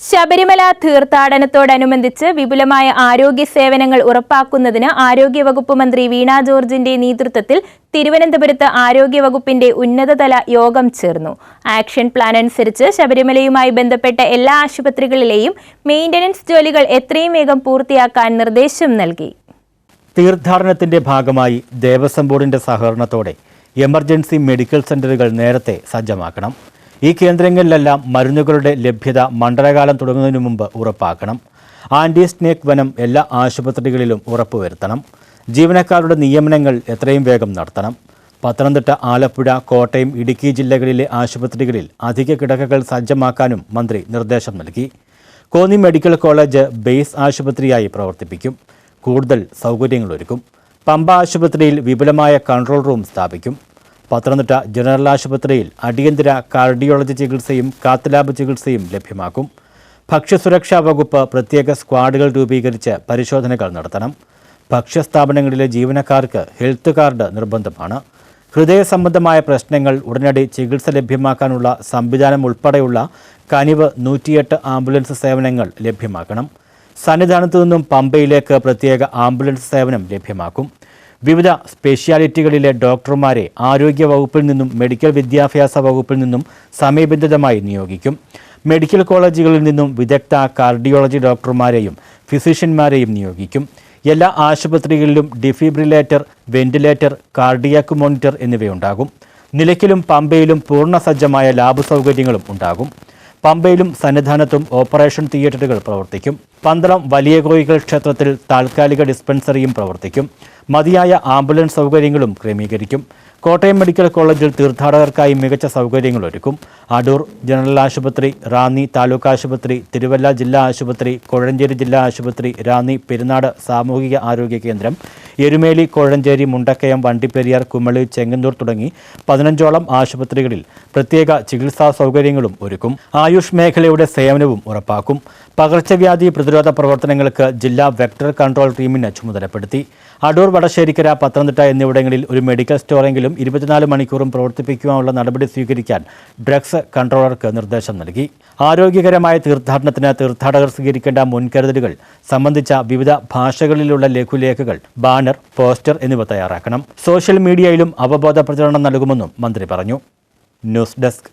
ശബരിമല തീർത്ഥാടനത്തോടനുബന്ധിച്ച് വിപുലമായ ആരോഗ്യ സേവനങ്ങൾ ഉറപ്പാക്കുന്നതിന് ആരോഗ്യവകുപ്പ് മന്ത്രി വീണ ജോർജിന്റെ നേതൃത്വത്തിൽ തിരുവനന്തപുരത്ത് ആരോഗ്യവകുപ്പിന്റെ ഉന്നതതല യോഗം ചേർന്നു. ആക്ഷൻ പ്ലാൻ അനുസരിച്ച് ശബരിമലയുമായി ബന്ധപ്പെട്ട എല്ലാ ആശുപത്രികളിലെയും മെയിന്റനൻസ് ജോലികൾ എത്രയും വേഗം പൂർത്തിയാക്കാൻ നിർദ്ദേശം നൽകി. തീർത്ഥാടനത്തിന്റെ ഭാഗമായി ദേവസ്വം ബോർഡിന്റെ സഹകരണത്തോടെ എമർജൻസി മെഡിക്കൽ സെന്ററുകൾ നേരത്തെ സജ്ജമാക്കണം. ഈ കേന്ദ്രങ്ങളിലെല്ലാം മരുന്നുകളുടെ ലഭ്യത മണ്ഡലകാലം തുടങ്ങുന്നതിനു മുമ്പ് ഉറപ്പാക്കണം. ആന്റി സ്നേക് വനം എല്ലാ ആശുപത്രികളിലും ഉറപ്പുവരുത്തണം. ജീവനക്കാരുടെ നിയമനങ്ങൾ എത്രയും വേഗം നടത്തണം. പത്തനംതിട്ട ആലപ്പുഴ കോട്ടയം ഇടുക്കി ജില്ലകളിലെ ആശുപത്രികളിൽ അധിക കിടക്കകൾ സജ്ജമാക്കാനും മന്ത്രി നിർദ്ദേശം നൽകി. കോന്നി മെഡിക്കൽ കോളേജ് ബേസ് ആശുപത്രിയായി പ്രവർത്തിപ്പിക്കും. കൂടുതൽ സൗകര്യങ്ങളൊരുക്കും പമ്പ ആശുപത്രിയിൽ വിപുലമായ കൺട്രോൾ റൂം സ്ഥാപിക്കും. പത്തനംതിട്ട ജനറൽ ആശുപത്രിയിൽ അടിയന്തര കാർഡിയോളജി ചികിത്സയും കാത്തലാബ് ചികിത്സയും ലഭ്യമാക്കും. ഭക്ഷ്യസുരക്ഷാ വകുപ്പ് പ്രത്യേക സ്ക്വാഡുകൾ രൂപീകരിച്ച് പരിശോധനകൾ നടത്തണം. ഭക്ഷ്യസ്ഥാപനങ്ങളിലെ ജീവനക്കാർക്ക് ഹെൽത്ത് കാർഡ് നിർബന്ധമാണ്. ഹൃദയ സംബന്ധമായ പ്രശ്നങ്ങൾ ഉടനടി ചികിത്സ ലഭ്യമാക്കാനുള്ള സംവിധാനം ഉൾപ്പെടെയുള്ള കനിവ് നൂറ്റിയെട്ട് ആംബുലൻസ് സേവനങ്ങൾ ലഭ്യമാക്കണം. സന്നിധാനത്തു നിന്നും പമ്പയിലേക്ക് പ്രത്യേക ആംബുലൻസ് സേവനം ലഭ്യമാക്കും. വിവിധ സ്പെഷ്യാലിറ്റികളിലെ ഡോക്ടർമാരെ ആരോഗ്യ വകുപ്പിൽ നിന്നും മെഡിക്കൽ വിദ്യാഭ്യാസ വകുപ്പിൽ നിന്നും സമയബന്ധിതമായി നിയോഗിക്കും. മെഡിക്കൽ കോളേജുകളിൽ നിന്നും വിദഗ്ധ കാർഡിയോളജി ഡോക്ടർമാരെയും ഫിസിഷ്യന്മാരെയും നിയോഗിക്കും. എല്ലാ ആശുപത്രികളിലും ഡിഫിബ്രിലേറ്റർ വെന്റിലേറ്റർ കാർഡിയാക് മോണിറ്റർ എന്നിവയുണ്ടാകും. നിലയ്ക്കലും പമ്പയിലും പൂർണ സജ്ജമായ ലാബ് സൗകര്യങ്ങളും ഉണ്ടാകും. പമ്പയിലും സന്നിധാനത്തും ഓപ്പറേഷൻ തിയേറ്ററുകൾ പ്രവർത്തിക്കും. പന്തളം വലിയ കോയികൾ ക്ഷേത്രത്തിൽ താൽക്കാലിക ഡിസ്പെൻസറിയും പ്രവർത്തിക്കും. മതിയായ ആംബുലൻസ് സൗകര്യങ്ങളും ക്രമീകരിക്കും കോട്ടയം മെഡിക്കൽ കോളേജിൽ തീർത്ഥാടകർക്കായി മികച്ച സൗകര്യങ്ങൾ ഒരുക്കും അടൂർ ജനറൽ ആശുപത്രി റാന്നി താലൂക്ക് ആശുപത്രി തിരുവല്ല ജില്ലാ ആശുപത്രി കോഴഞ്ചേരി ജില്ലാ ആശുപത്രി റാന്നി പെരുന്നാട് സാമൂഹിക ആരോഗ്യ കേന്ദ്രം എരുമേലി കോഴഞ്ചേരി മുണ്ടക്കയം വണ്ടിപ്പെരിയാർ കുമളി ചെങ്ങന്നൂർ തുടങ്ങി പതിനഞ്ചോളം ആശുപത്രികളിൽ പ്രത്യേക ചികിത്സാ സൗകര്യങ്ങളും ഒരുക്കും. ആയുഷ് മേഖലയുടെ സേവനവും ഉറപ്പാക്കും. പകർച്ചവ്യാധി പ്രതിരോധ പ്രവർത്തനങ്ങൾക്ക് ജില്ലാ വെക്ടർ കൺട്രോൾ ടീമിനെ ചുമതലപ്പെടുത്തി. അടൂർ വടശ്ശേരിക്കര പത്തനംതിട്ട എന്നിവിടങ്ങളിൽ ഒരു മെഡിക്കൽ സ്റ്റോറെങ്കിലും ഇരുപത്തിനാല് മണിക്കൂറും പ്രവർത്തിപ്പിക്കുവാനുള്ള നടപടി സ്വീകരിക്കാൻ ഡ്രഗ്സ് കൺട്രോളർക്ക് നിർദ്ദേശം നൽകി. ആരോഗ്യകരമായ തീർത്ഥാടനത്തിന് തീർത്ഥാടകർ സ്വീകരിക്കേണ്ട മുൻകരുതലുകൾ സംബന്ധിച്ച വിവിധ ഭാഷകളിലുള്ള ലഘുലേഖകൾ ബാനർ പോസ്റ്റർ എന്നിവ തയ്യാറാക്കണം. സോഷ്യൽ മീഡിയയിലും അവബോധ പ്രചരണം നൽകുമെന്നും മന്ത്രി പറഞ്ഞു. News desk